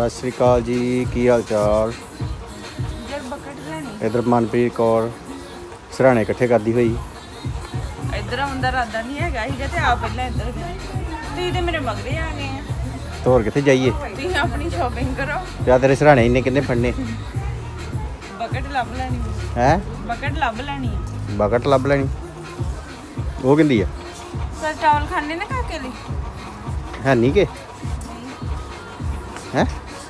ਸਤਿ ਸ੍ਰੀ ਅਕਾਲ ਜੀ ਕੀ ਹਾਲ ਚਾਲ? ਜਦ ਬਕਟ ਲੈਣੀ ਇਧਰ ਮਨਪ੍ਰੀਤ ਕੌਰ ਸਰਾਣੇ ਇਕੱਠੇ ਕਰਦੀ ਹੋਈ। ਇੱਧਰ ਆਉਂਦਾ ਰਾਦਾ ਨਹੀਂ ਹੈਗਾ ਸੀਗਾ ਤੇ ਆ ਪਹਿਲਾਂ ਇੱਧਰ ਗਏ ਤੁਸੀਂ ਤੇ ਮੇਰੇ ਮਗਰੇ ਆ ਗਏ ਆ। ਤੋਰ ਕਿੱਥੇ ਜਾਈਏ? ਤੁਸੀਂ ਆਪਣੀ ਸ਼ਾਪਿੰਗ ਕਰੋ। ਜਾਂ ਤੇਰੇ ਸਰਾਣੇ ਇੰਨੇ ਕਿੰਨੇ ਫੜਨੇ? ਬਕਟ ਲੱਭ ਲੈਣੀ। ਹੈ? ਬਕਟ ਲੱਭ ਲੈਣੀ। ਬਕਟ ਲੱਭ ਲੈਣੀ। ਉਹ ਕਿੰਦੀ ਆ? ਸਰ ਚਾਵਲ ਖਾਣੇ ਨਾ ਕਾਕੇ ਲਈ? ਹੈ ਨਹੀਂ ਕਿ? ਹੈ?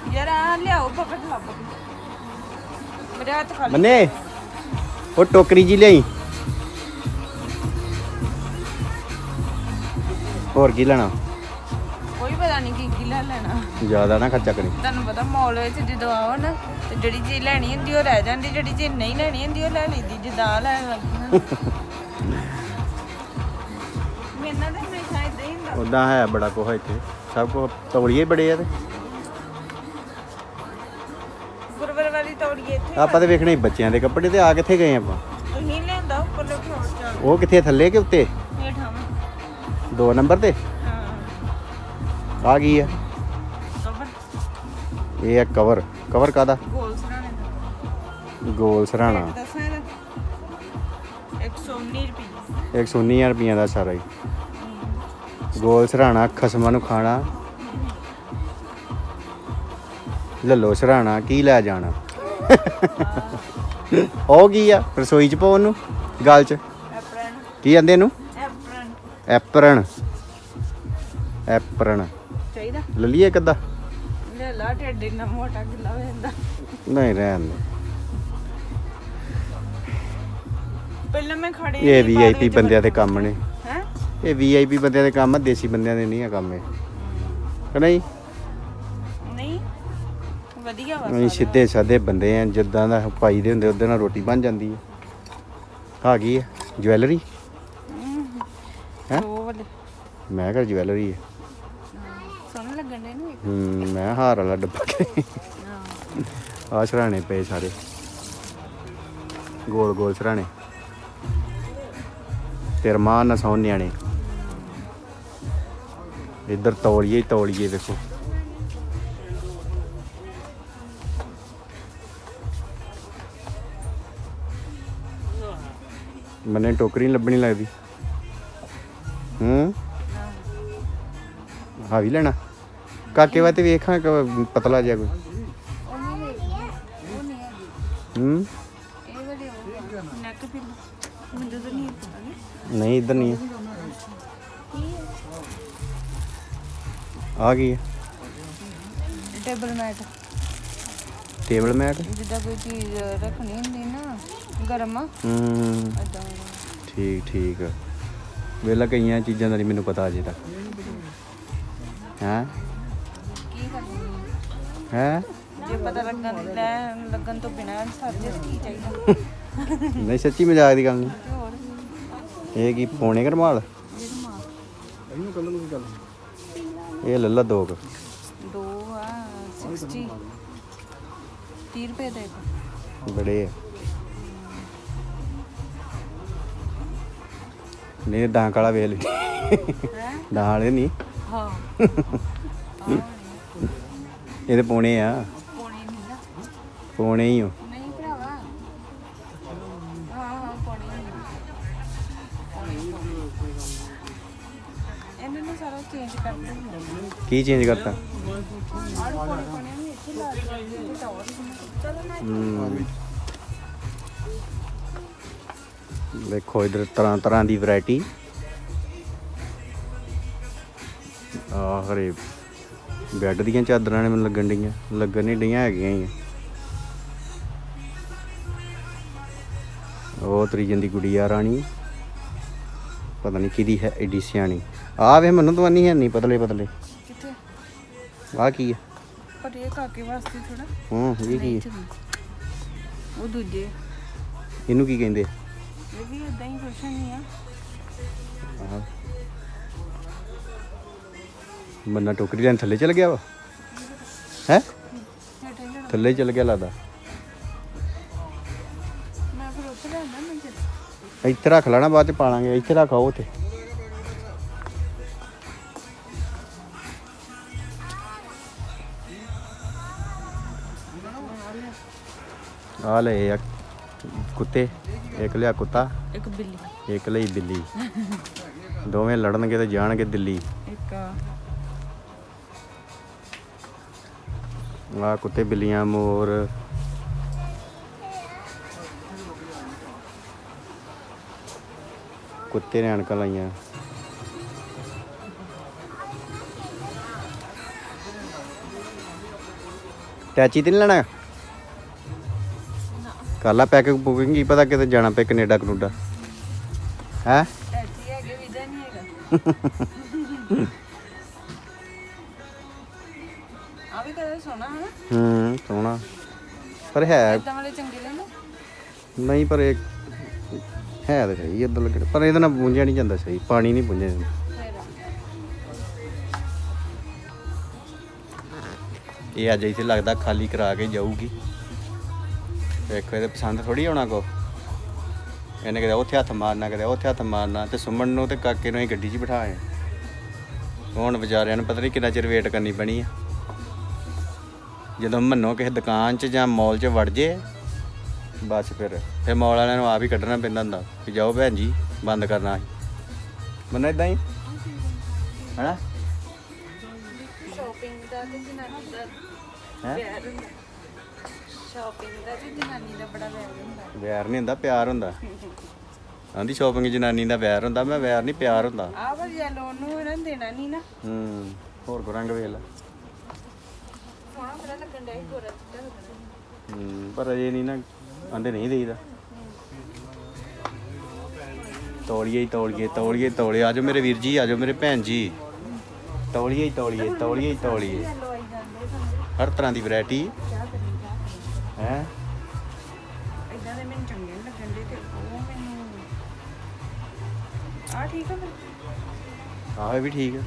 ਯਾਰ ਆ ਲਿਆਓ ਬਕਟ ਲੱਭ ਕੇ ਮੇਰੇ ਹੱਥ ਖਾਲੀ ਮੰਨੇ ਉਹ ਟੋਕਰੀ ਜੀ ਲਈ ਹੋਰ ਕੀ ਲੈਣਾ? ਕੋਈ ਪਤਾ ਨਹੀਂ ਕੀ ਕੀ ਲੈ ਲੈਣਾ। ਜ਼ਿਆਦਾ ਨਾ ਖਰਚਾ ਕਰੀ। ਤੁਹਾਨੂੰ ਪਤਾ ਮਾਲ ਵਿੱਚ ਜਦੋਂ ਆਓ ਨਾ ਤੇ ਜਿਹੜੀ ਚੀਜ਼ ਲੈਣੀ ਹੁੰਦੀ ਉਹ ਰਹਿ ਜਾਂਦੀ ਜਿਹੜੀ ਚੀਜ਼ ਨਹੀਂ ਲੈਣੀ ਹੁੰਦੀ ਉਹ ਲੈ ਲਈਦੀ ਜਿੱਦਾਂ ਆਹ ਲੈਣ ਲੱਗੀ ਨਾਲ ਤਾਂ ਹਮੇਸ਼ਾ ਇਦਾਂ ਹੀ ਹੁੰਦਾ। ਉਦਾਂ ਹੈ ਬੜਾ ਕੁਛ ਇੱਥੇ। ਸਭ ਕੋ ਤੌਲੀਏ ਬੜੇ ਆ ਤੇ ਗੁਰਵਰ ਵਾਲੀ ਤੌੜੀਏ ਇੱਥੇ ਆਪਾਂ ਤੇ ਵੇਖਣੇ ਸੀ ਬੱਚਿਆਂ ਦੇ ਕੱਪੜੇ ਤੇ ਆ ਕਿੱਥੇ ਗਏ ਆਪਾਂ? ਤੁਸੀਂ ਲਿਆਂਦਾ ਉੱਪਰ ਲੈ ਕੇ ਚੱਲ ਉਹ ਕਿੱਥੇ ਥੱਲੇ ਕਿ ਉੱਤੇ? ਹੇਠਾਂ। ਦੋ ਨੰਬਰ ਤੇ? ਹਾਂ। ਆ ਗਈ ਆ? ਕਵਰ। ਇਹ ਆ ਕਵਰ। ਕਵਰ ਕਾਦਾ ਗੋਲ ਸਰਾਣੇ ਦਾ। ਗੋਲ ਸਰਾਣਾ। ਦੱਸਾਂ ਇਹਦਾ? 119 ਰੁਪਏ। 119 ਰੁਪਈਆ ਦਾ ਸਾਰਾ ਹੀ। ਗੋਲ ਸਰਾਣਾ ਖਸਮਾਂ ਨੂੰ ਖਾਣਾ। ਲੱਲੋ ਸਰਾਣਾ ਕੀ ਲੈ ਜਾਣਾ? ਹੋ ਗਈ ਆ? ਰਸੋਈ ਚ ਪਾਉਣ ਨੂੰ? ਗਲ ਚ? ਐਪਰਨ ਕੀ ਕਹਿੰਦੇ ਇਹਨੂੰ? ਐਪਰਨ। ਐਪਰਨ। ਐਪਰਨ ਚਾਹੀਦਾ ਲੱਲੀਏ ਇੱਕ ਅੱਧਾ। ਲੈ ਲਾ ਢਿੱਡ ਇੰਨਾ ਮੋਟਾ ਗਿੱਲਾ ਹੋ ਜਾਂਦਾ। ਨਹੀਂ ਰਹਿਣ ਦੇ। ਪਹਿਲਾਂ ਮੈਂ ਖੜੇ ਇਹ ਵੀਆਈਪੀ ਬੰਦਿਆਂ ਦੇ ਕੰਮ ਨੇ। ਹੈ? ਇਹ ਵੀਆਈਪੀ ਬੰਦਿਆਂ ਦੇ ਕੰਮ ਆ ਦੇਸੀ ਬੰਦਿਆਂ ਦੇ ਨਹੀਂ ਆ ਕੰਮ ਇਹ। ਕਿ ਨਹੀਂ? ਵਧੀਆ ਵਾ ਅਸੀਂ ਸਿੱਧੇ ਸਾਦੇ ਬੰਦੇ ਆ ਜਿੱਦਾਂ ਦਾ ਪਾਈ ਦੇ ਹੁੰਦੇ ਉਹਦੇ ਨਾਲ ਰੋਟੀ ਬਣ ਜਾਂਦੀ ਹੈ ਆ ਗਈ ਹੈ ਜਵੈਲਰੀ? ਹੈਂ? ਉਹ ਵਾਲੇ। ਮੈਂ ਕਿਹਾ ਜਵੈਲਰੀ ਹੈ ਸੋਹਣੇ ਲੱਗਣ ਦੇ ਨੂੰ ਹੂੰ ਮੈਂ ਹਾਰ ਵਾਲਾ ਡੱਬਾ ਕੇ। ਆ ਸਰਾਣੇ ਪਏ ਸਾਰੇ। ਗੋਲ ਗੋਲ ਸਰਾਣੇ। ਤੇ ਰਮਾਨ ਨਾ ਸੌਣ ਨਿਆਣੇ। ਇੱਧਰ ਤੌਲੀਏ ਹੀ ਤੌਲੀਏ ਦੇਖੋ ਮੈਨੇ ਟੋਕਰੀ ਨੀ ਲੱਭਣੀ ਲੱਗਦੀ ਹੂੰ ਹਾਂ ਵੀ ਲੈਣਾ ਕਾਕੇ ਵਾਤੇ ਵੇਖਾਂ ਕਿ ਪਤਲਾ ਜਿਹਾ ਕੋਈ ਹੂੰ ਨਹੀਂ ਪਤਾ ਨਹੀਂ ਨਹੀਂ ਨਹੀਂ ਹੈ। ਆ ਗਈ ਹੈ ਟੇਬਲ ਮੈਟ ਟੇਬਲ ਮੈਟ ਜਿੱਦਾਂ ਕੋਈ ਚੀਜ਼ ਰੱਖਣੀ ਹੁੰਦੀ ਨਾ ਗਰਮ ਹੂੰ। ਏਦਾਂ ਠੀਕ ਠੀਕ। ਵੇਲਾ ਕਈਆਂ ਚੀਜ਼ਾਂ ਦਾ ਨਹੀਂ ਮੈਨੂੰ ਪਤਾ ਅਜੇ ਤੱਕ। ਹੈਂ? ਕੀ ਕਰਨੀ? ਹੈ? ਜੇ ਪਤਾ ਲੱਗਣ ਲੈ ਲੱਗਣ ਤੋਂ ਬਿਨਾਂ ਸਰਜਸ ਕੀ ਚਾਹੀਦਾ? ਨਹੀਂ ਸੱਚੀ ਮਜ਼ਾਕ ਦੀ ਗੱਲ ਨਹੀਂ ਤੇ ਹੋਰ? ਇਹ ਕੀ ਪੌਣੇ ਕਰਮਾਲ ਇਹ ਲੱਲਾ ਦੋ ਕੁ। ਦੋ ਆ 60 30 ਰੁਪਏ ਦਾ ਇੱਕ ਬੜੇ ਆ। ਨਹੀਂ ਡਾਂਕ ਵਾਲਾ ਵੇਲ ਹੈ? ਡਾਂ ਵਾਲੇ ਨਹੀਂ। ਹਾਂ। ਇਹਦੇ ਪੌਣੇ ਆ। ਪੌਣੇ ਨਹੀਂ ਨਾ। ਪੌਣੇ ਹੀ ਹੋ ਨਹੀਂ ਭਰਾਵਾ। ਹਾਂ ਹਾਂ ਪੌਣੇ ਨਹੀਂ ਇਹਨਾਂ ਨੂੰ ਸਾਰਾ ਚੇਂਜ ਕਰ ਦਿੰਦੇ ਕੀ ਚੇਂਜ ਕਰਤਾ? ਆਹ ਪੌਣੇ ਪੌਣੇ ਨੂੰ ਦੇਖੋ ਇਧਰ ਤਰ੍ਹਾਂ ਤਰ੍ਹਾਂ ਦੀ ਵੈਰਾਈਟੀ। ਆ ਹਰੇ ਬੈੱਡ ਦੀਆਂ ਚਾਦਰਾਂ ਨੇ ਮੈਨੂੰ ਲੱਗਣ ਡੀਆਂ ਲੱਗਣ ਨਹੀਂ ਡੀਆਂ ਹੈਗੀਆਂ ਹੀ। ਉਹ ਤਰੀ ਜਾਂਦੀ ਗੁੜੀਆ ਰਾਣੀ। ਪਤਾ ਨਹੀਂ ਕਿਹਦੀ ਹੈ ਏਡੀ ਸਿਆਣੀ। ਆ ਵੇ ਮੈਨੂੰ ਤਾਂ ਨਹੀਂ ਹੈ ਨਹੀਂ ਪਤਲੇ ਪਤਲੇ ਕਿੱਥੇ? ਆ ਕੀ ਹੈ ਪਰ ਇਹ ਕਾਕੇ ਵਾਸਤੇ ਥੋੜਾ ਹੂੰ ਇਹ ਕੀ ਹੈ? ਉਹ ਦੂਜੇ। ਇਹਨੂੰ ਕੀ ਕਹਿੰਦੇ? ਇਹ ਵੀ ਇਦਾਂ ਹੀ ਕੁਛ ਨਹੀਂ ਆ। ਆਹ। ਬੰਨਾ ਟੋਕਰੀ ਲੈਣ ਥੱਲੇ ਚਲ ਗਿਆ ਵਾ? ਹੈ। ਥੱਲੇ ਚਲ ਗਿਆ ਲੱਗਦਾ। ਮੈਂ ਫਿਰ ਉੱਥੇ ਲੈਣਾ ਮੈਂ ਇੱਥੇ ਰੱਖ ਲੈਣਾ ਬਾਅਦ ਚ ਪਾ ਲਾਂਗੇ ਇੱਥੇ ਰੱਖਾਓ ਉੱਥੇ। ਆ ਲਏ ਆ ਕੁੱਤੇ ਇੱਕ ਲਿਆ ਕੁੱਤਾ ਇੱਕ ਬਿੱਲੀ। ਇੱਕ ਲਈ ਬਿੱਲੀ। ਦੋਵੇਂ ਲੜਨਗੇ ਤੇ ਜਾਣਗੇ ਦਿੱਲੀ। ਇੱਕ ਆ। ਕੁੱਤੇ ਬਿੱਲੀਆਂ ਮੋਰ। ਕੁੱਤੇ ਨੇ ਅਣਕਾਂ ਲਾਈਆਂ। ਟੈਚੀ ਤੇ ਨਹੀਂ ਲੈਣਾ? ਕਰ ਲਾ ਪੈਕਿੰਗ ਬੁਕਿੰਗ ਕੀ ਪਤਾ ਕਿਤੇ ਜਾਣਾ ਪਏ ਕੈਨੇਡਾ, ਕਨੂਡਾ। ਹੈ? ਐਸੀ ਹੈਗੇ ਵੀਜ਼ਾ ਨਹੀਂ ਹੈਗਾ ਆ ਵੀ ਕਦੇ ਸੋਣਾ ਹੈ ਹੂੰ ਸੋਹਣਾ। ਪਰ ਹੈ। ਇਦਾਂ ਵਾਲੇ ਚੰਗੇ ਲੈਣਾ ਨਹੀਂ, ਪਰ ਇਹ ਹੈ ਤਾਂ ਸਹੀ ਇਦਾਂ ਲੱਗੇ। ਪਰ ਇਹਦੇ ਨਾਲ ਪੂੰਝਿਆ ਨਹੀਂ ਜਾਂਦਾ ਸਹੀ, ਪਾਣੀ ਨਹੀਂ ਪੂੰਝਿਆ ਜਾਂਦਾ। ਇਹ ਅੱਜ ਇੱਥੇ ਲੱਗਦਾ ਖਾਲੀ ਕਰਾ ਕੇ ਜਾਊਗੀ। ਵੇਖੋ ਇਹਦੇ ਪਸੰਦ ਥੋੜੀ ਆਉਣਾ ਕੋ ਇਹਨੇ ਕਿਹਾ ਉੱਥੇ ਹੱਥ ਮਾਰਨਾ ਕਿਹਾ ਉੱਥੇ ਹੱਥ ਮਾਰਨਾ ਤੇ ਸੁਮਨ ਨੂੰ ਤੇ ਕਾਕੇ ਨੂੰ ਹੀ ਗੱਡੀ 'ਚ ਬਿਠਾਏ ਹੁਣ ਵਿਚਾਰਿਆਂ ਨੂੰ ਪਤਾ ਨਹੀਂ ਕਿੰਨਾ ਚਿਰ ਵੇਟ ਕਰਨੀ ਪੈਣੀ ਆ। ਜਦੋਂ ਮੰਨੋ ਕਿਸੇ ਦੁਕਾਨ 'ਚ ਜਾਂ ਮਾਲ 'ਚ ਵੜ ਜੇ ਬਸ ਫਿਰ ਫਿਰ ਮਾਲ ਵਾਲਿਆਂ ਨੂੰ ਆਪ ਹੀ ਕੱਢਣਾ ਪੈਂਦਾ ਹੁੰਦਾ ਵੀ ਜਾਓ ਭੈਣ ਜੀ ਬੰਦ ਕਰਨਾ ਸੀ ਮੰਨੋ ਇਦਾਂ ਹੀ? ਹੈਨਾ? ਸ਼ਾਪਿੰਗ ਦਾ ਤੇ ਦਾ ਹੈ? ਸ਼ਾਪਿੰਗ ਦਾ ਤੇ ਜਨਾਨੀ ਦਾ ਬੜਾ ਪਿਆਰ ਹੁੰਦਾ। ਵੈਰ ਨਹੀਂ ਹੁੰਦਾ ਪਿਆਰ ਹੁੰਦਾ। ਆਂਦੀ ਸ਼ਾਪਿੰਗ ਜਨਾਨੀ ਦਾ ਵੈਰ ਹੁੰਦਾ ਮੈਂ ਵੈਰ ਨਹੀਂ ਪਿਆਰ ਹੁੰਦਾ। ਆ ਪਰ ਯੈਲੋ ਨੂੰ ਇਹਨਾਂ ਨੂੰ ਦੇਣਾ ਨਹੀਂ ਨਾ। ਹੂੰ ਹੋਰ ਕੋ ਰੰਗ ਵੇਖ ਲੈ। ਸੋਹਣਾ ਬੜਾ ਲੱਗਣ ਡਿਆ ਸੀ ਗੋਰਾ ਚਿੱਟਾ ਲੱਗਣ ਹੂੰ ਪਰ ਅਜੇ ਨਹੀਂ ਨਾ ਆਂਦੇ ਨਹੀਂ ਦੇਈਦਾ। ਤੋਲੀਏ ਹੀ ਤੋਲੀਏ ਤੋਲੀਏ ਤੋਲੀਏ ਆਜੋ ਮੇਰੇ ਵੀਰ ਜੀ ਆਜੋ ਮੇਰੇ ਭੈਣ ਜੀ। ਤੋਲੀਏ ਹੀ ਤੋਲੀਏ ਤੋਲੀਏ ਹੀ ਤੋਲੀਏ। ਯੈਲੋ ਆਈ ਜਾਂਦੇ ਸਾਨੂੰ ਹਰ ਤਰ੍ਹਾਂ ਦੀ ਵੈਰਾਈਟੀ ਹੈ? ਇਦਾਂ ਦੇ ਮੈਨੂੰ ਚੰਗੇ ਨੀ ਲੱਗਣ ਦੇ ਤੇ ਉਹ ਮੈਨੂੰ ਆ ਠੀਕ ਆ ਫਿਰ? ਆਹ ਇਹ ਵੀ ਠੀਕ ਹੈ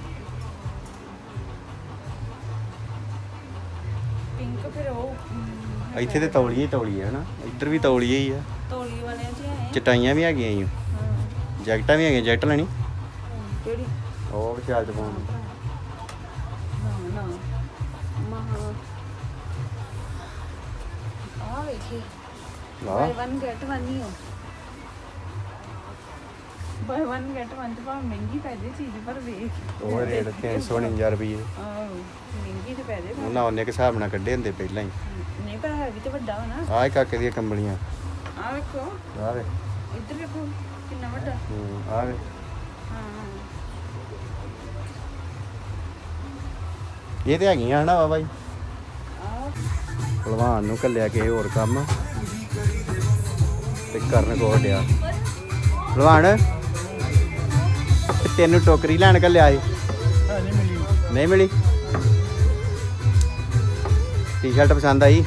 ਪਿੰਕ ਫਿਰ ਉਹ ਇੱਥੇ ਤੇ ਤੋਲੀਏ ਹੀ ਤੋਲੀਏ ਹਨਾ। ਇੱਧਰ ਵੀ ਤੋਲੀਏ ਹੀ ਆ। ਤੋਲੀ ਵਾਲਿਆਂ ਚ ਹੈ ਚਟਾਈਆਂ ਵੀ ਹੈਗੀਆਂ। ਹਾਂ। ਜੈਕਟਾਂ ਵੀ ਹੈਗੀਆਂ ਜੈਕਟ ਲੈਣੀ? ਕਿਹੜੀ? ਉਹ ਵਿਚਾਰ ਚ ਪਾਉਣ ਲਾ ਬਾਈ 1 ਗੈਟ 1 ਹੀ ਹੋ। ਬਾਈ 1 ਗੈਟ 1 ਤੇ ਭਾਵੇਂ ਮਹਿੰਗੀ ਪੈ ਜੇ ਚੀਜ਼ ਪਰ ਵੇਖ। ਉਹ ਰੇਟ 349 ਰੁਪਏ ਆਹੋ ਮਹਿੰਗੀ ਤੇ ਪੈ ਜੇ ਉਹਨਾਂ ਉਹਨੇ ਕੇ ਹਿਸਾਬ ਨਾਲ ਕੱਢੇ ਹੁੰਦੇ ਪਹਿਲਾਂ ਹੀ। ਨਹੀਂ ਪਰ ਹੈ ਵੀ ਤੇ ਵੱਡਾ ਨਾ। ਆਹ ਕਾਕੇ ਦੀਆਂ ਕੰਬਲੀਆਂ। ਆ ਵੇਖੋ। ਆਹ ਵੇ ਇੱਧਰ ਵੇਖੋ ਕਿੰਨਾ ਵੱਡਾ। ਹੂੰ ਆਹ ਵੇ ਹਾਂ। ਇਹ ਤੇ ਹੈਗੀਆਂ ਹਨਾ ਬਾਬਾ ਜੀ ਭਲਵਾਨ ਨੂੰ ਕੱਲਿਆ ਕਿਸੇ ਹੋਰ ਕੰਮ ਤੇ ਕਰਨ ਕੋ ਡਿਆ। ਭਲਵਾਨ ਤੈਨੂੰ ਟੋਕਰੀ ਲੈਣ ਕੱਲਿਆ ਏ ਨਹੀਂ ਮਿਲੀ। ਨਹੀਂ ਮਿਲੀ? ਟੀ-ਸ਼ਰਟ ਪਸੰਦ ਆਈ?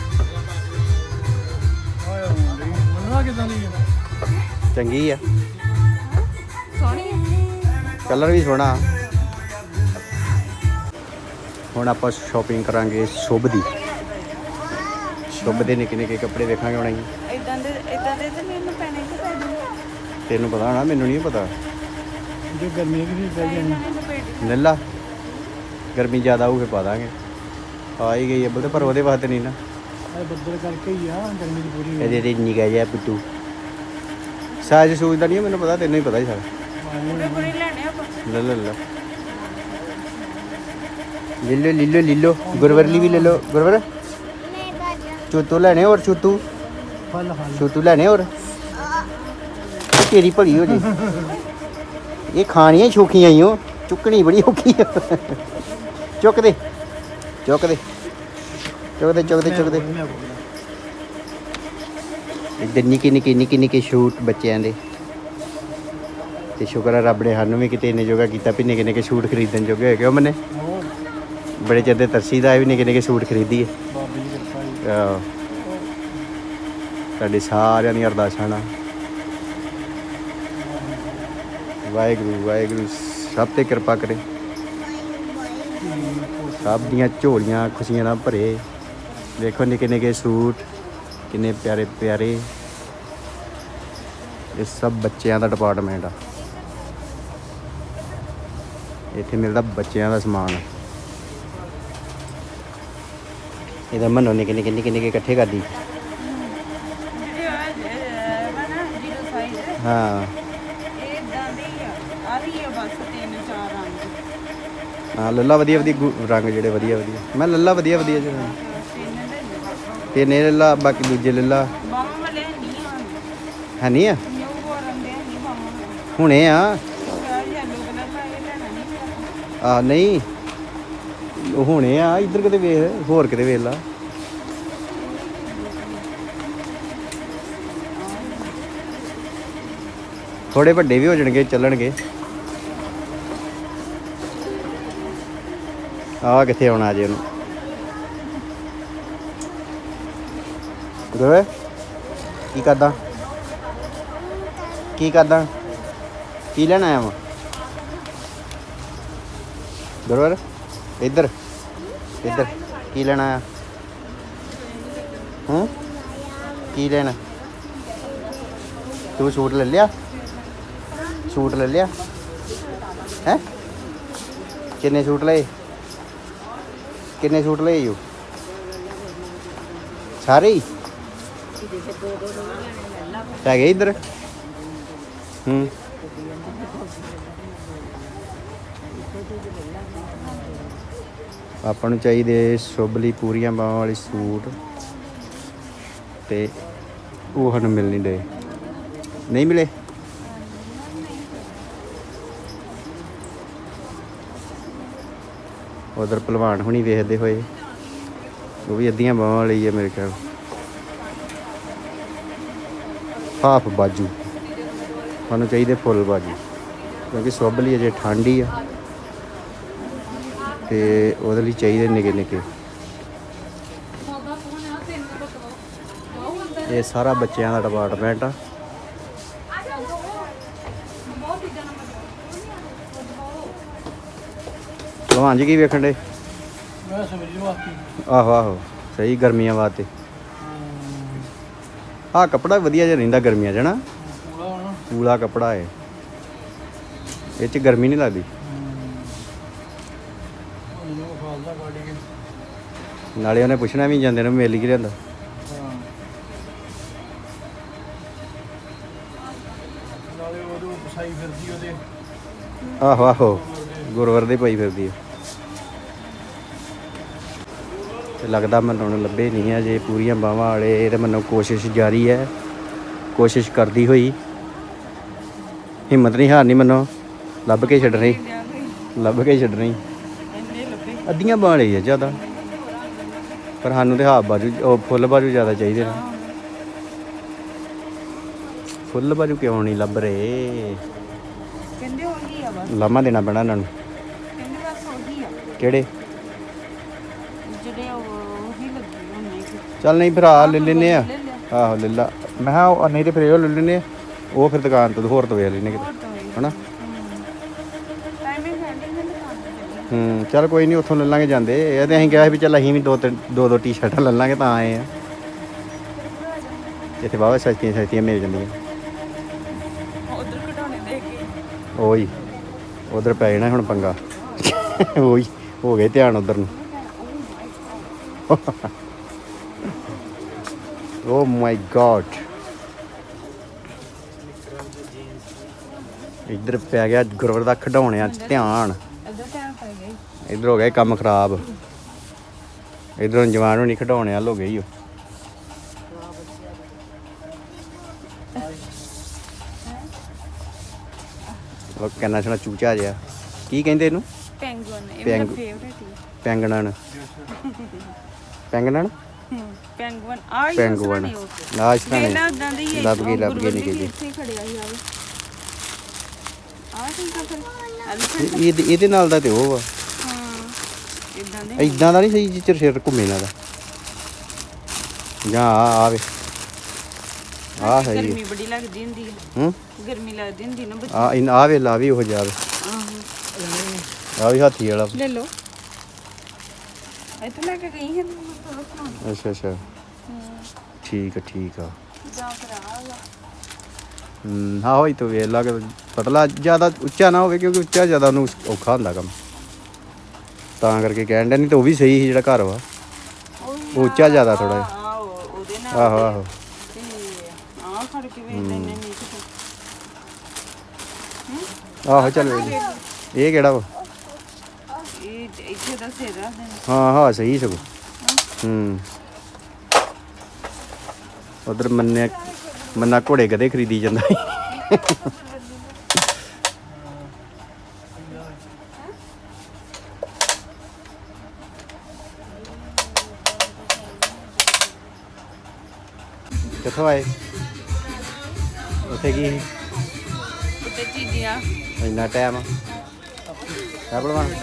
ਕਿਦਾਂ ਦੀ ਚੰਗੀ ਆ। ਸੋਹਣੀ ਕਲਰ ਵੀ ਸੋਹਣਾ। ਹੁਣ ਆਪਾਂ ਸ਼ਾਪਿੰਗ ਕਰਾਂਗੇ ਸ਼ੁਭ ਦੀ। ਸ਼ੁਭ ਦੇ ਨਿੱਕੇ ਨਿੱਕੇ ਕੱਪੜੇ ਵੇਖਾਂਗੇ ਹੁਣ ਅਸੀਂ। ਇਦਾਂ ਦੇ ਇਦਾਂ ਦੇ ਤੇ ਮੈਨੂੰ ਪੈਣੇ ਕਿ ਪੈ ਜਾਣ? ਤੈਨੂੰ ਪਤਾ ਹੋਣਾ ਮੈਨੂੰ ਨਹੀਂ ਪਤਾ। ਜੇ ਗਰਮੀ ਕਿੰਨੀ ਪੈ ਜਾਣੀ। ਇਹਨਾਂ ਨੇ ਲਪੇਟ ਲੈ ਲਾ ਗਰਮੀ ਜ਼ਿਆਦਾ ਹੋਊ ਪਾ ਦਾਂਗੇ। ਆ ਹੀ ਗਈ ਅੱਬਲ ਤੇ ਪਰ ਉਹਦੇ ਵਾਸਤੇ ਨਹੀਂ ਨਾ। ਆ ਬੱਦਲ ਕਰਕੇ ਹੀ ਆ ਗਰਮੀ ਦੀ ਪੂਰੀ ਇਹਦੇ ਤੇ ਨਿਕਾ ਜਿਹਾ ਪਿੱਟੂ। ਸਾਜ ਸੂਜ ਦਾ ਨਹੀਂ ਮੈਨੂੰ ਪਤਾ ਤੈਨੂੰ ਹੀ ਪਤਾ ਹੀ ਸਾਰਾ। ਪੂਰੇ ਪੂਰੇ ਲੈਣੇ ਆਪਾਂ ਲੈ ਲੈ ਲੈ। ਲਿਲੋ ਲਿਲੋ ਲਿਲੋ ਗੁਰਵਰ ਲਈ ਵੀ ਲੈ ਲਓ। ਗੁਰਵਰ ਚੋਤੂ ਲੈਣੇ ਹੋਰ ਚੋਤੂ ਫਲ ਫਲ ਚੋਤੂ ਲੈਣੇ ਹੋਰ? ਤੇਰੀ ਭਲੀ ਹੋ ਜੀ। ਇਹ ਖਾਣੀਆਂ ਸ਼ੌਕੀਆਂ ਹੀ ਹੋ ਚੁੱਕਣੀ ਬੜੀ ਔਖੀ ਆ। ਚੁੱਕ ਦੇ ਚੁੱਕ ਦੇ ਚੁੱਕ ਦੇ ਚੁੱਕ ਦੇ ਚੁੱਕ ਦੇ। ਇੱਧਰ ਨਿੱਕੇ ਨਿੱਕੇ ਨਿੱਕੇ ਨਿੱਕੇ ਸ਼ੂਟ ਬੱਚਿਆਂ ਦੇ। ਤੇ ਸ਼ੁਕਰ ਹੈ ਰੱਬ ਨੇ ਸਾਨੂੰ ਵੀ ਕਿਤੇ ਇੰਨੇ ਜੋਗਾ ਕੀਤਾ ਵੀ ਨਿੱਕੇ ਨਿੱਕੇ ਸ਼ੂਟ ਖਰੀਦਣ ਜੋਗੇ ਹੋਏ ਕਿਉਂ ਮਨੇ? ਬੜੇ ਚਿਰ ਦੇ ਤਰਸੀ ਦਾ ਵੀ ਨਿੱਕੇ ਨਿੱਕੇ ਸ਼ੂਟ ਖਰੀਦੀਏ। ਤੁਹਾਡੇ ਸਾਰਿਆਂ ਦੀਆਂ ਅਰਦਾਸਾਂ ਨਾਲ ਵਾਹਿਗੁਰੂ ਵਾਹਿਗੁਰੂ, ਸਭ ਤੇ ਕਿਰਪਾ ਕਰੇ। ਸਭ ਦੀਆਂ ਝੋਲੀਆਂ ਖੁਸ਼ੀਆਂ ਨਾਲ ਭਰੇ। ਦੇਖੋ ਨਿੱਕੇ ਨਿੱਕੇ ਸੂਟ, ਕਿੰਨੇ ਪਿਆਰੇ ਪਿਆਰੇ। ਇਹ ਸਭ ਬੱਚਿਆਂ ਦਾ ਡਿਪਾਰਟਮੈਂਟ ਆ। ਇੱਥੇ ਮਿਲਦਾ ਬੱਚਿਆਂ ਦਾ ਸਮਾਨ। ਇਹਦਾ ਮੰਨੋ ਨਿੱਕੇ ਨਿੱਕੇ ਨਿੱਕੇ ਨਿੱਕੇ ਇਕੱਠੇ ਕਰਦੀ ਹਾਂ। ਲੱਲਾ ਵਧੀਆ ਵਧੀਆ ਰੰਗ ਜਿਹੜੇ ਵਧੀਆ ਵਧੀਆ। ਮੈਂ ਲੱਲਾ ਵਧੀਆ ਵਧੀਆ ਜਿਹੜਾ। ਤੇ ਨੇ ਲੱਲਾ, ਬਾਕੀ ਦੂਜੇ ਲੱਲਾ। ਹੈ ਨਹੀਂ ਆ? ਹੁਣੇ ਆ। ਆ ਨਹੀਂ। ਉਹ ਹੁਣੇ ਆ, ਇੱਧਰ ਕਿਤੇ ਵੇਖ, ਹੋਰ ਕਿਤੇ ਵੇਖ ਲਾ। ਥੋੜੇ ਵੱਡੇ ਵੀ ਹੋ ਜਾਣਗੇ, ਚੱਲਣਗੇ। ਆ ਕਿੱਥੇ ਆਉਣਾ ਜੇ ਉਹਨੂੰ? ਗੁਰਵੇ ਕੀ ਕਰਦਾ? ਕੀ ਕਰਦਾ? ਕੀ ਲੈਣਾ ਆਇਆ ਵਾ? ਗੁਰਵਰ ਇੱਧਰ। ਇੱਧਰ ਕੀ ਲੈਣਾ ਆ ਹੂੰ ਕੀ ਲੈਣਾ ਤੂੰ ਸੂਟ ਲੈ ਲਿਆ ਸੂਟ ਲੈ ਲਿਆ ਹੈ ਕਿੰਨੇ ਸੂਟ ਲਏ ਕਿੰਨੇ ਸੂਟ ਲਏ ਯੂ ਸਾਰੇ ਹੀ ਹੈਗੇ ਇੱਧਰ ਹੂੰ ਆਪਾਂ ਨੂੰ ਚਾਹੀਦੇ ਸ਼ੁਭਲੀ ਪੂਰੀਆਂ ਬਾਹਾਂ ਵਾਲੇ ਸੂਟ। ਤੇ ਉਹ ਸਾਨੂੰ ਮਿਲ ਨਹੀਂ ਡਏ ਨਹੀਂ ਮਿਲੇ? ਉਧਰ ਪਹਿਲਵਾਨ ਹੁਣੀ ਵੇਖਦੇ ਹੋਏ। ਉਹ ਵੀ ਅੱਧੀਆਂ ਬਾਹਾਂ ਵਾਲੀ ਹੈ ਮੇਰੇ ਖਿਆਲ। ਹਾਫ ਬਾਜੂ। ਸਾਨੂੰ ਚਾਹੀਦੇ ਫੁੱਲ ਬਾਜੂ। ਕਿਉਂਕਿ ਸ਼ੁਭਲੀ ਅਜੇ ਠੰਡੀ ਆ। ਤੇ ਉਹਦੇ ਲਈ ਚਾਹੀਦੇ ਨਿੱਕੇ ਨਿੱਕੇ। ਇਹ ਸਾਰਾ ਬੱਚਿਆਂ ਦਾ ਡਿਪਾਰਟਮੈਂਟ ਆ। ਭਲਵਾਨ ਜੀ ਕੀ ਵੇਖਣ ਦੇ ਮੈਂ ਆਹੋ ਆਹੋ। ਸਹੀ ਗਰਮੀਆਂ ਵਾਸਤੇ। ਆਹ ਕੱਪੜਾ ਵਧੀਆ ਜਿਹਾ ਰਹਿੰਦਾ ਗਰਮੀਆਂ 'ਚ ਨਾ। ਪੂਲਾ ਕੱਪੜਾ ਹੈ ਇਹ 'ਚ ਗਰਮੀ ਨਹੀਂ ਲੱਗਦੀ। ਨਾਲੇ ਉਹਨੇ ਪੁੱਛਣਾ ਵੀ ਜਾਂਦੇ ਨੇ ਮੇਲ ਹੀ ਲਿਆਂਦਾ ਨਾਲੇ ਉਹਦੇ ਪਸਾਈ ਫਿਰਦੀ ਉਹਦੇ। ਆਹੋ ਆਹੋ ਗੁਰਵਰ ਦੇ ਪਈ ਫਿਰਦੀ ਆ। ਤੇ ਲੱਗਦਾ ਮੈਨੂੰ ਹੁਣ ਲੱਭੇ ਨਹੀਂ ਆ ਜੇ ਪੂਰੀਆਂ ਬਾਹਾਂ ਵਾਲੇ ਇਹ ਤੇ ਮੈਨੂੰ ਕੋਸ਼ਿਸ਼ ਜਾਰੀ ਹੈ ਕੋਸ਼ਿਸ਼ ਕਰਦੀ ਹੋਈ। ਹਿੰਮਤ ਨਹੀਂ ਹਾਰਨੀ ਮੈਨੂੰ। ਲੱਭ ਕੇ ਛੱਡਣੀ। ਲੱਭ ਕੇ ਛੱਡਣੀ। ਅੱਧੀਆਂ ਬਾਹਾਂ ਲਈ ਆ ਜ਼ਿਆਦਾ। ਪਰ ਸਾਨੂੰ ਤੇ ਹਾਫ ਬਾਜੂ ਉਹ ਫੁੱਲ ਬਾਜੂ ਜ਼ਿਆਦਾ ਚਾਹੀਦੇ ਨੇ। ਫੁੱਲ ਬਾਜੂ ਕਿਉਂ ਨਹੀਂ ਲੱਭ ਰਹੇ? ਕਹਿੰਦੇ ਉਹੀ ਆ ਬਸ। ਲਾਮਾ ਦੇਣਾ ਪੈਣਾ ਇਹਨਾਂ ਨੂੰ। ਕਹਿੰਦੇ ਬਸ ਉਹੀ ਆ। ਕਿਹੜੇ? ਜਿਹੜੇ ਉਹ ਉਹੀ ਲੱਗੀ ਹੁੰਨੇ ਚੱਲ ਨਹੀਂ ਫਿਰ ਆ ਲੈ ਲੈਨੇ ਆ। ਲੈ ਲਿਆ। ਆਹੋ ਲੈ ਲਾ। ਮੈਂ ਕਿਹਾ ਉਹ ਨਹੀਂ ਤੇ ਫਿਰ ਇਹ ਲੈ ਲੈਨੇ ਆ। ਉਹ ਫਿਰ ਦੁਕਾਨ ਤੋਂ ਹੋਰ ਤੋਂ ਵੇਖ ਲੈਨੇ ਹੋਰ ਕਿਤੇ ਤਾਂ ਹੋਈ ਹਨਾ? ਹੂੰ ਚੱਲ ਕੋਈ ਨਹੀਂ ਉੱਥੋਂ ਲੈ ਲਾਂਗੇ ਜਾਂਦੇ। ਇਹ ਤੇ ਅਸੀਂ ਕਿਹਾ ਸੀ ਵੀ ਚੱਲ ਅਸੀਂ ਵੀ ਦੋ ਤਿੰਨ ਦੋ ਦੋ ਟੀ-ਸ਼ਰਟਾਂ ਲੈ ਲਾਂਗੇ ਤਾਂ ਆਏ ਆ। ਇੱਥੇ ਬਾਬਾ ਸਸਤੀਆਂ ਸਸਤੀਆਂ ਮਿਲ ਜਾਂਦੀਆਂ। ਉਧਰ ਘਟਾਉਣੇ ਦੇ ਕੇ। ਓਏ ਉਧਰ ਪੈ ਜਾਣਾ ਹੁਣ ਪੰਗਾ। ਓਏ ਹੋ ਗਏ ਧਿਆਨ ਉਧਰ ਨੂੰ। ਓ ਮਾਈ ਗॉड ਇੱਧਰ ਪੈ ਗਿਆ ਗੁਰਵਰ ਦਾ ਖਡਾਉਣਿਆਂ 'ਚ ਧਿਆਨ ਇੱਧਰ ਟਾਈਮ ਪੈ ਗਈ ਇੱਧਰ ਹੋ ਗਿਆ ਕੰਮ ਖਰਾਬ। ਇੱਧਰੋਂ ਜਵਾਨ ਹੋਣੀ ਖਡਾਉਣੇ ਵਾਲ ਹੋ ਗਈ ਉਹ। ਕਹਿੰਦਾ ਸਣਾ ਚੂਚਾ ਜਿਹਾ। ਕੀ ਕਹਿੰਦੇ ਇਹਨੂੰ? ਪੈਂਗੁਇਨ ਇਹ ਮੇਰਾ ਫੇਵਰੇਟ ਹੈ। ਪੈਂਗਣਨ ਪੈਂਗਣਨ ਪੈਂਗੁਇਨ ਆ ਹੀ ਨਾ ਇਸ ਤਰ੍ਹਾਂ ਨਹੀਂ। ਉਦਾਂ ਦੇ ਹੀ ਲੱਭ ਗਈ, ਲੱਭ ਗਈ ਨਿੱਕੀ ਜੀ ਜਿਹੀ। ਇੱਥੇ ਹੀ ਖੜਿਆ ਸੀ ਆਵੇ ਆ ਠੀਕ ਆ ਫਿਰ ਐਲੀਫੈਂਟ ਇਹ- ਇਹਦੇ ਇਹਦੇ ਨਾਲ ਦਾ ਤੇ ਉਹ ਵਾ ਇਦਾਂ ਦੇ? ਇਦਾਂ ਦਾ ਨਹੀਂ ਸਹੀ ਜਿੱਚਰ ਸਿਰ ਘੁੰਮੇ ਨਾਲ ਦਾ। ਜਾਂ ਆ ਆਵੇ ਆ ਹੈ ਗਰਮੀ ਬੜੀ ਲੱਗਦੀ ਹੁੰਦੀ ਹੈ ਹੂੰ? ਗਰਮੀ ਲੱਗਦੀ ਹੁੰਦੀ ਨਾ ਬੱਚੇ। ਆ ਇਨ ਆਵੇ ਲਾ ਵੀ ਉਹ ਜਾਵੇ ਆਹੋ। ਆ ਵੀ ਹਾਥੀ ਵਾਲਾ। ਲੈ ਲਓ। ਇੱਥੇ ਲੈ ਕੇ ਗਈ ਹੈ ਅੱਛਾ ਅੱਛਾ। ਠੀਕ ਆ ਠੀਕ ਆ। ਜਾਂ ਫਿਰ ਆ ਵਾ। ਹਮ, ਹਾਂ ਹੋਈ ਤਾਂ ਵੇਖ ਲਾ ਪਤਲਾ ਜ਼ਿਆਦਾ ਉੱਚਾ ਨਾ ਹੋਵੇ ਕਿਉਂਕਿ ਉੱਚਾ ਜ਼ਿਆਦਾ ਉਹਨੂੰ ਔਖਾ ਹੁੰਦਾ ਕੰਮ। ਤਾਂ ਕਰਕੇ ਕਹਿਣ ਡਿਆ ਨਹੀਂ ਤਾਂ ਉਹ ਵੀ ਸਹੀ ਸੀ ਜਿਹੜਾ ਘਰ ਵਾ। ਉਹ ਉੱਚਾ ਜ਼ਿਆਦਾ ਥੋੜਾ ਜਿਹਾ। ਆ ਉਹਦੇ ਨਾਲ ਆਹੋ ਆਹੋ। ਤੇ ਆ ਖੜ ਕੇ ਵੇਖ ਲੈਣੇ ਨਹੀਂ ਆਹੋ ਚੱਲ ਵੇਖ ਲਈ। ਇਹ ਕਿਹੜਾ ਵਾ? ਇਹ ਇੱਥੇ ਦਾ ਸਿਰ ਹਾਂ ਹਾਂ ਸਹੀ ਸਗੋਂ। ਹੂੰ। ਉਧਰ ਮੰਨਿਆ ਮੰਨਾ ਘੋੜੇ ਕਦੇ ਖਰੀਦੀ ਜਾਂਦਾ ਸੀ। ਕਿੱਥੋਂ ਆਏ ਉੱਥੇ ਕੀ ਸੀ? ਉੱਤੇ ਚੀਜ਼ੀਆਂ। ਇੰਨਾ ਟਾਈਮ। ਹੈ ਭਲਵਾਨ